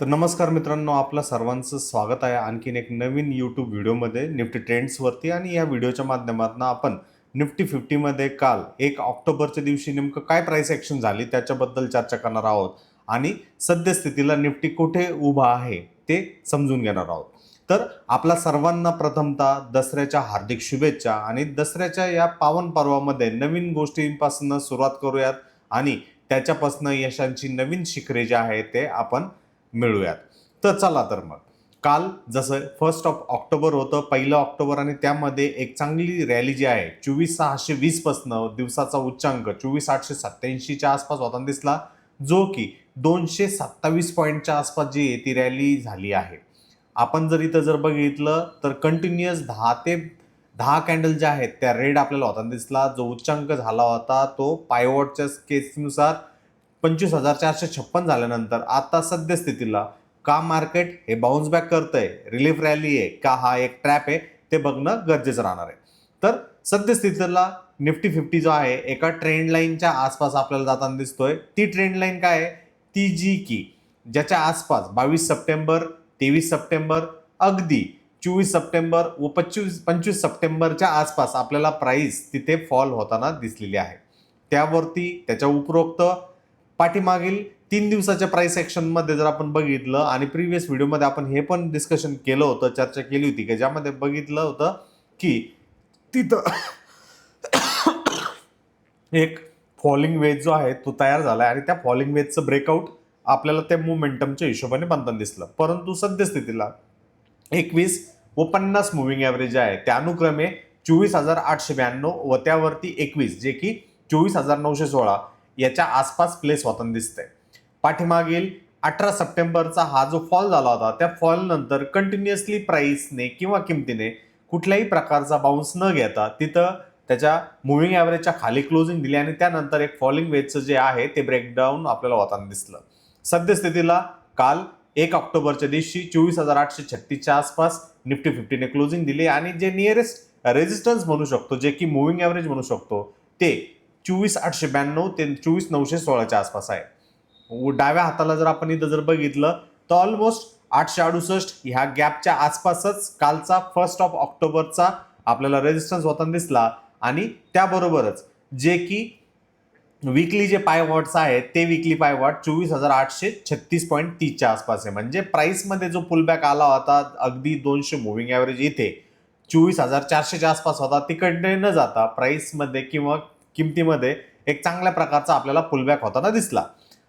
तर नमस्कार मित्रांनो आपलं सर्वांचं स्वागत आहे. आणखीन एक नवीन यूट्यूब व्हिडिओमध्ये निफ्टी ट्रेंड्सवरती आणि या व्हिडिओच्या माध्यमातून आपण निफ्टी फिफ्टीमध्ये काल एक ऑक्टोबरच्या दिवशी नेमकं काय प्राईस ॲक्शन झाली त्याच्याबद्दल चर्चा करणार आहोत आणि सद्यस्थितीला निफ्टी कुठे उभा आहे ते समजून घेणार आहोत. तर आपला सर्वांना प्रथमतः दसऱ्याच्या हार्दिक शुभेच्छा आणि दसऱ्याच्या या पावन पर्वामध्ये नवीन गोष्टींपासून सुरुवात करूयात आणि त्याच्यापासून यशांची नवीन शिखरे जे आहे ते आपण मिळूयात. तर चला तर मग. काल जसं फर्स्ट ऑफ ऑक्टोबर होतं पहिलं ऑक्टोबर आणि त्यामध्ये एक चांगली रॅली जी आहे चोवीस सहाशे वीसपासनं दिवसाचा उच्चांक चोवीस आठशे सत्त्याऐंशीच्या आसपास होताना दिसला जो की दोनशे सत्तावीस पॉईंटच्या आसपास जी आहे ती रॅली झाली आहे. आपण जर इथं जर बघितलं तर कंटिन्युअस दहा ते दहा कॅन्डल ज्या आहेत त्या रेड आपल्याला होताना दिसला. जो उच्चांक झाला होता तो पायवॉटच्या केसनुसार पंचवीस हजार चारशे छप्पन झाल्यानंतर आता सद्यस्थितीला का मार्केट हे बाउन्स बॅक करतंय रिलीफ रॅली आहे का हा एक ट्रॅप आहे ते बघणं गरजेचं राहणार आहे. तर सद्यस्थितीला निफ्टी फिफ्टी जो आहे एका ट्रेंड लाईनच्या आसपास आपल्याला जाताना दिसतोय. ती ट्रेंड लाईन काय आहे? ती जी की ज्याच्या आसपास बावीस सप्टेंबर तेवीस सप्टेंबर अगदी चोवीस सप्टेंबर व पंचवीस पंचवीस सप्टेंबरच्या आसपास आपल्याला प्राईस तिथे फॉल होताना दिसलेली आहे. त्यावरती त्याच्या उपरोक्त पाठीमागील तीन दिवसाच्या प्राईस ॲक्शनमध्ये जर आपण बघितलं आणि प्रिव्हियस व्हिडिओमध्ये आपण हे पण डिस्कशन केलं होतं चर्चा केली होती की ज्यामध्ये बघितलं होतं की तिथं एक फॉलिंग वेज जो आहे तो तयार झाला आहे आणि त्या फॉलिंग वेजचं ब्रेकआउट आपल्याला त्या मोमेंटमच्या हिशोबाने बनताना दिसलं. परंतु सद्यस्थितीला एकवीस व पन्नास मुव्हिंग ॲव्हरेज आहे त्या अनुक्रमे चोवीस हजार आठशे ब्याण्णव व त्यावरती एकवीस जे की चोवीस हजार नऊशे सोळा याच्या आसपास प्लेस होताना दिसते पाठीमागील अठरा सप्टेंबरचा हा जो फॉल झाला होता त्या फॉल नंतर कंटिन्युअसली प्राईसने किंवा किमतीने कुठल्याही प्रकारचा बाउन्स न घेता तिथं त्याच्या मुव्हिंग ॲव्हरेजच्या खाली क्लोजिंग दिली आणि त्यानंतर एक फॉलिंग वेजचं जे आहे ते ब्रेकडाऊन आपल्याला होताना दिसलं. सद्यस्थितीला काल एक ऑक्टोबरच्या दिवशी चोवीस हजार आठशे छत्तीसच्या आसपास निफ्टी फिफ्टीने क्लोजिंग दिली आणि जे नियरेस्ट रेजिस्टन्स म्हणू शकतो जे की मुव्हिंग ॲव्हरेज म्हणू शकतो ते चोवीस आठशे ब्याण्णव ते चोवीस नऊशे सोळाच्या आसपास आहे. डाव्या हाताला जर आपण इथं जर बघितलं तर ऑलमोस्ट आठशे अडुसष्ट ह्या गॅपच्या आसपासच कालचा फर्स्ट ऑफ ऑक्टोबरचा आपल्याला रेजिस्टन्स होताना दिसला. आणि त्याबरोबरच जे की विकली जे पाय वॉट्स आहेत ते विकली पाय वॉट चोवीस हजार आठशे छत्तीस पॉईंट तीसच्या आसपास आहे. म्हणजे प्राईसमध्ये जो पुलबॅक आला होता अगदी दोनशे मुव्हिंग ॲव्हरेज इथे चोवीस हजार चारशेच्या आसपास होता. तिकडे न जाता प्राईसमध्ये किंवा किमतीमध्ये एक चांगल्या प्रकारचा आपल्याला पुलबॅक होताना दिसला.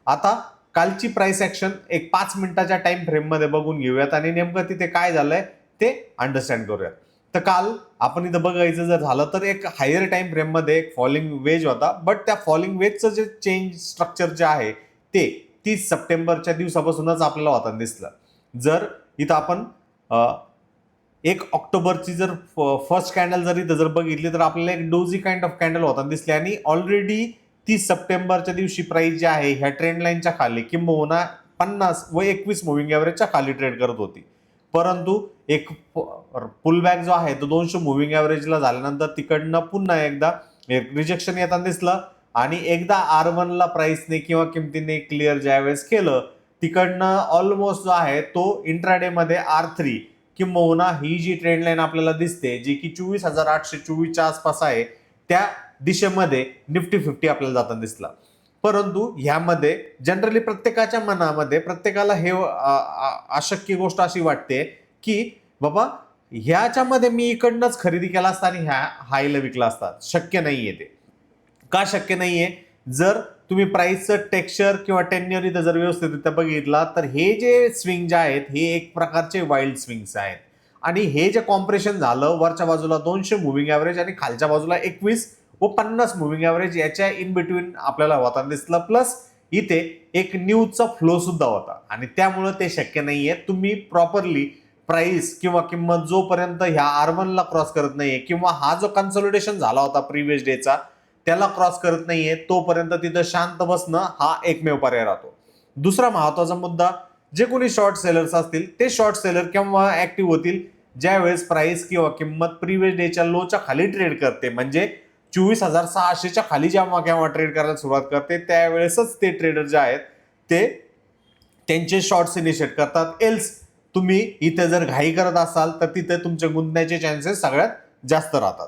आता कालची प्राइस ॲक्शन एक पाच मिनिटाच्या टाइम फ्रेममध्ये बघून घेऊयात आणि नेमकं तिथे काय झालंय ते अंडरस्टँड करूयात. तर काल आपण इथं बघायचं जर झालं तर एक हायर टाइम फ्रेममध्ये एक फॉलिंग वेज होता बट त्या फॉलिंग वेजचं जे चेंज स्ट्रक्चर जे आहे ते तीस सप्टेंबरच्या दिवसापासूनच आपल्याला होताना दिसलं. जर इथं आपण एक ऑक्टोबरची जर फर्स्ट कॅन्डल जरी जर बघितली तर आपल्याला एक डोझी काइंड ऑफ कॅन्डल होताना दिसली. आणि ऑलरेडी तीस सप्टेंबरच्या दिवशी प्राईस जी आहे ह्या ट्रेंड लाईनच्या खाली किंबहुना पन्नास व एकवीस मुव्हिंग ॲव्हरेजच्या खाली ट्रेड करत होती. परंतु एक पुलबॅक जो आहे तो दोनशे मुव्हिंग ॲव्हरेजला झाल्यानंतर तिकडनं पुन्हा एकदा एक रिजेक्शन येताना दिसलं. आणि एकदा आर वनला प्राईसने किंवा किमतीने क्लिअर ज्यावेळेस केलं तिकडनं ऑलमोस्ट जो आहे तो इंट्राडेमध्ये आर थ्री किंबहुना ही जी ट्रेंड लाईन आपल्याला दिसते जी की चोवीस हजार आठशे चोवीसच्या आसपास आहे त्या दिशेमध्ये निफ्टी फिफ्टी आपल्याला जाताना दिसला. परंतु ह्यामध्ये जनरली प्रत्येकाच्या मनामध्ये प्रत्येकाला हे अशक्य गोष्ट अशी वाटते की बाबा ह्याच्यामध्ये मी इकडनंच खरेदी केला असता आणि ह्या हायला विकला असता. शक्य नाहीये ते. का शक्य नाहीये? जर तुम्ही प्राईसचं टेक्स्चर किंवा टेन्युअर इथं जर व्यवस्थितरित्या बघितला तर हे जे स्विंग जे आहेत हे एक प्रकारचे वाईल्ड स्विंग्स आहेत. आणि हे जे कॉम्प्रेशन झालं वरच्या बाजूला दोनशे मुव्हिंग ॲव्हरेज आणि खालच्या बाजूला एकवीस व पन्नास मुव्हिंग ॲव्हरेज याच्या इन बिटवीन आपल्याला होताना दिसलं. प्लस इथे एक न्यूजचा फ्लो सुद्धा होता. आणि त्यामुळं ते शक्य नाही आहे तुम्ही प्रॉपरली प्राईस किंवा किंमत जोपर्यंत ह्या आर क्रॉस करत नाही आहे किंवा हा जो कन्सोलिडेशन झाला होता प्रिव्हियस डेचा त्याला क्रॉस करत नाहीये तोपर्यंत तिथं शांत बसणं हा एकमेव पर्याय राहतो. दुसरा महत्त्वाचा मुद्दा जे कोणी शॉर्ट सेलर्स असतील ते शॉर्ट सेलर केव्हा ऍक्टिव्ह होतील? ज्यावेळेस प्राइस किंवा किंमत प्रिव्हियस डेच्या लोच्या खाली ट्रेड करते. म्हणजे चोवीस हजार सहाशेच्या खाली जेव्हा केव्हा ट्रेड करायला सुरुवात करते त्यावेळेसच ते ट्रेडर जे आहेत ते त्यांचे शॉर्ट्स इनिशिएट करतात. एल्स तुम्ही इथे जर घाई करत असाल तर तिथे तुमचे गुंतण्याचे चान्सेस सगळ्यात जास्त राहतात.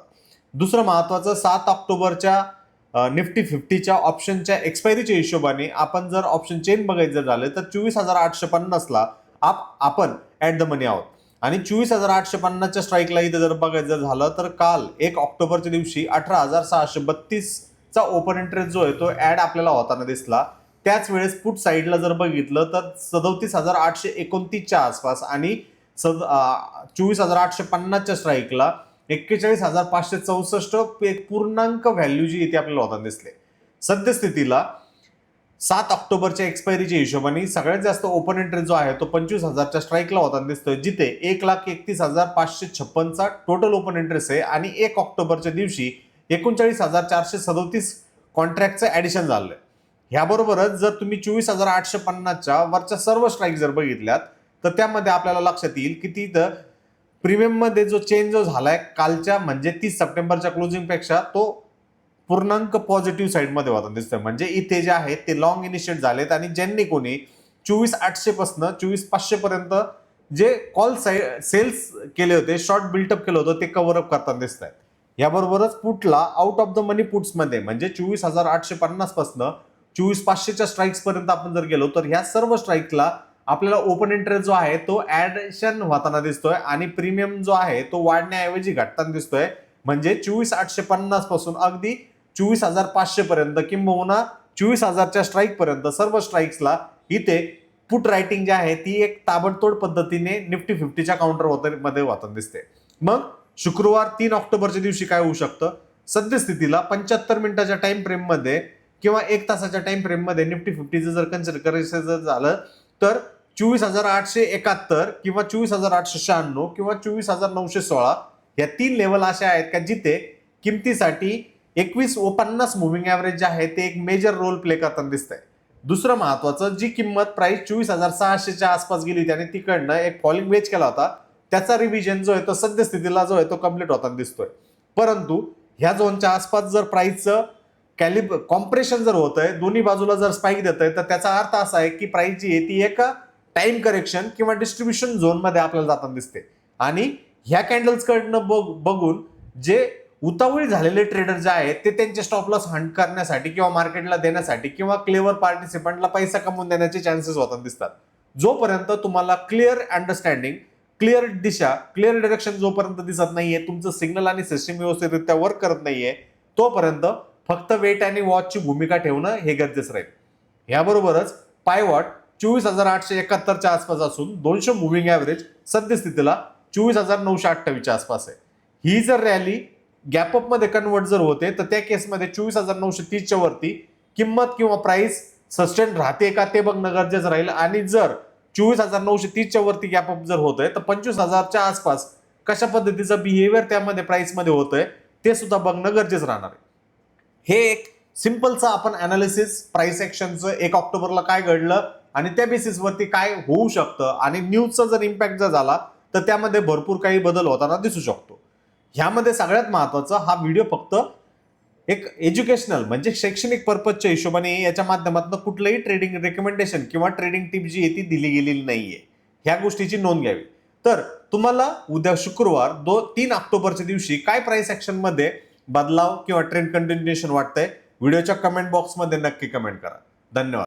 दुसरं महत्त्वाचं सात ऑक्टोबरच्या निफ्टी फिफ्टीच्या ऑप्शनच्या एक्सपायरीच्या हिशोबाने आपण जर ऑप्शन चेन बघायचं झालं तर चोवीस हजार आठशे पन्नासला आप आपण ॲट द मनी आहोत. आणि चोवीस हजार आठशे पन्नासच्या स्ट्राईकला इथं जर बघायचं झालं तर काल एक ऑक्टोबरच्या दिवशी अठरा हजार सहाशे बत्तीसचा ओपन इंटरेस्ट जो आहे तो ॲड आपल्याला होताना दिसला. त्याच वेळेस पुट साईडला जर बघितलं तर सदोतीस हजार आठशे एकोणतीसच्या आसपास आणि सद चोवीस हजार आठशे पन्नासच्या स्ट्राईकला एक्केचाळीस हजार पाचशे चौसष्ट एक पूर्णांक व्हॅल्यू जी इथे आपल्याला होताना दिसले सद्यस्थितीला सात ऑक्टोबरच्या एक्सपायरीच्या हिशोबाने सगळ्यात जास्त ओपन इंटरेस्ट जो आहे तो पंचवीस हजारच्या स्ट्राईकला होताना दिसतोय जिथे एक लाख एकतीस हजार पाचशे छप्पनचा टोटल ओपन इंटरेस्ट आहे आणि एक ऑक्टोबरच्या दिवशी एकोणचाळीस हजार चारशे सदोतीस कॉन्ट्रॅक्टचं ॲडिशन झालंय. ह्याबरोबरच जर तुम्ही चोवीस हजार आठशे पन्नासच्या वरच्या सर्व स्ट्राईक जर बघितल्यात तर त्यामध्ये आपल्याला लक्षात येईल की तिथं प्रीमियममध्ये जो चेंज जो झालाय कालच्या म्हणजे तीस सप्टेंबरच्या क्लोजिंगपेक्षा तो पूर्णांक पॉझिटिव्ह साईडमध्ये होता दिसतोय. म्हणजे इथे जे आहेत ते लॉंग इनिशिएट झालेत आणि ज्यांनी कोणी चोवीस आठशेपासनं चोवीस पाचशेपर्यंत जे कॉल साईड सेल्स केले होते शॉर्ट बिल्टअप केलं होतं ते कव्हरअप करताना दिसत आहेत याबरोबरच पुटला आउट ऑफ द मनी पुट्समध्ये म्हणजे चोवीस हजार आठशे पन्नासपासनं चोवीस पाचशेच्या स्ट्राईक्सपर्यंत आपण जर गेलो तर ह्या सर्व स्ट्राईकला आपल्याला ओपन इंटरेस्ट जो आहे तो ॲडशन होताना दिसतोय आणि प्रीमियम जो आहे तो वाढण्याऐवजी घटताना दिसतोय. म्हणजे चोवीस आठशे पन्नासपासून अगदी चोवीस हजार पाचशे पर्यंत किंबहुना चोवीस हजारच्या स्ट्राईक पर्यंत सर्व स्ट्राईक्सला इथे पुट रायटिंग जी आहे ती एक ताबडतोड पद्धतीने निफ्टी फिफ्टीच्या काउंटर होत मध्ये होताना दिसते. मग शुक्रवार तीन ऑक्टोबरच्या दिवशी काय होऊ शकतं? सद्यस्थितीला पंच्याहत्तर मिनिटाच्या टाइम फ्रेममध्ये किंवा एक तासाच्या टाइम फ्रेममध्ये निफ्टी फिफ्टीचं जर कन्सिडर करायचं जर झालं तर चोवीस हजार आठशे एकाहत्तर किंवा चोवीस हजार आठशे शहाण्णव किंवा चोवीस हजार नऊशे सोळा या तीन लेवल अशा आहेत का जिथे किमतीसाठी एकवीस व पन्नास मुव्हिंग ॲव्हरेज जे आहे ते एक मेजर रोल प्ले करताना दिसत आहे दुसरं महत्वाचं जी किंमत प्राईस चोवीस हजार सहाशेच्या आसपास गेली त्याने तिकडनं एक फॉलिंग वेज केला होता त्याचा रिव्हिजन जो आहे तो सद्यस्थितीला जो आहे तो कंप्लीट होताना दिसतोय. परंतु ह्या झोनच्या आसपास जर प्राईसचं कॅलिब कॉम्प्रेशन जर होत आहे दोन्ही बाजूला जर स्पाईक देत आहे तर त्याचा अर्थ असा आहे की प्राईस जी आहे ती एका टाइम करेक्शन किंवा डिस्ट्रीब्युशन झोनमध्ये आपल्याला जाताना दिसते. आणि ह्या कॅन्डल्सकडनं बघ बघून जे उतावळी झालेले ट्रेडर जे आहेत ते त्यांचे स्टॉप लॉस हंट करण्यासाठी किंवा मार्केटला देण्यासाठी किंवा क्लेवर पार्टिसिपंटला पैसा कमवून देण्याचे चान्सेस होताना दिसतात. जोपर्यंत तुम्हाला क्लिअर अंडरस्टँडिंग क्लिअर दिशा क्लिअर डिरेक्शन जोपर्यंत दिसत नाहीये तुमचं सिग्नल आणि सिस्टीम व्यवस्थितरित्या वर्क करत नाहीये तोपर्यंत फक्त वेट आणि वॉचची भूमिका ठेवणं हे गरजेचं राहील. याबरोबरच पायवॉट चोवीस हजार आठशे एकाहत्तरच्या आसपास असून दोनशे मुव्हिंग ॲव्हरेज सद्यस्थितीला चोवीस हजार नऊशे अठ्ठावीसच्या आसपास आहे. ही जर रॅली गॅपअपमध्ये कन्वर्ट जर होते तर त्या केसमध्ये चोवीस हजार नऊशे तीसच्या वरती किंमत किंवा प्राईस सस्टेन राहते का ते बघणं गरजेचं राहील. आणि जर चोवीस हजार नऊशे तीसच्या वरती गॅपअप जर होतंय तर पंचवीस हजारच्या आसपास कशा पद्धतीचं बिहेवियर त्यामध्ये प्राइसमध्ये होतंय ते सुद्धा बघणं गरजेचं राहणार आहे. हे एक सिम्पलचं आपण अनालिसिस प्राईस ॲक्शनचं एक ऑक्टोबरला काय घडलं आणि त्या बेसिसवरती काय होऊ शकतं आणि न्यूजचा जर इम्पॅक्ट जर झाला तर त्यामध्ये भरपूर काही बदल होताना दिसू शकतो. ह्यामध्ये सगळ्यात महत्वाचं हा व्हिडिओ फक्त एक एज्युकेशनल म्हणजे शैक्षणिक पर्पजच्या हिशोबाने याच्या माध्यमातून कुठलंही ट्रेडिंग रेकमेंडेशन किंवा ट्रेडिंग टिप जी आहे ती दिली गेलेली नाही आहे ह्या गोष्टीची नोंद घ्यावी. तर तुम्हाला उद्या शुक्रवार दो तीन ऑक्टोबरच्या दिवशी काय प्राईस ॲक्शनमध्ये बदलाव किंवा ट्रेंड कंटिन्युएशन वाटतंय? व्हिडिओच्या कमेंट बॉक्समध्ये नक्की कमेंट करा. धन्यवाद.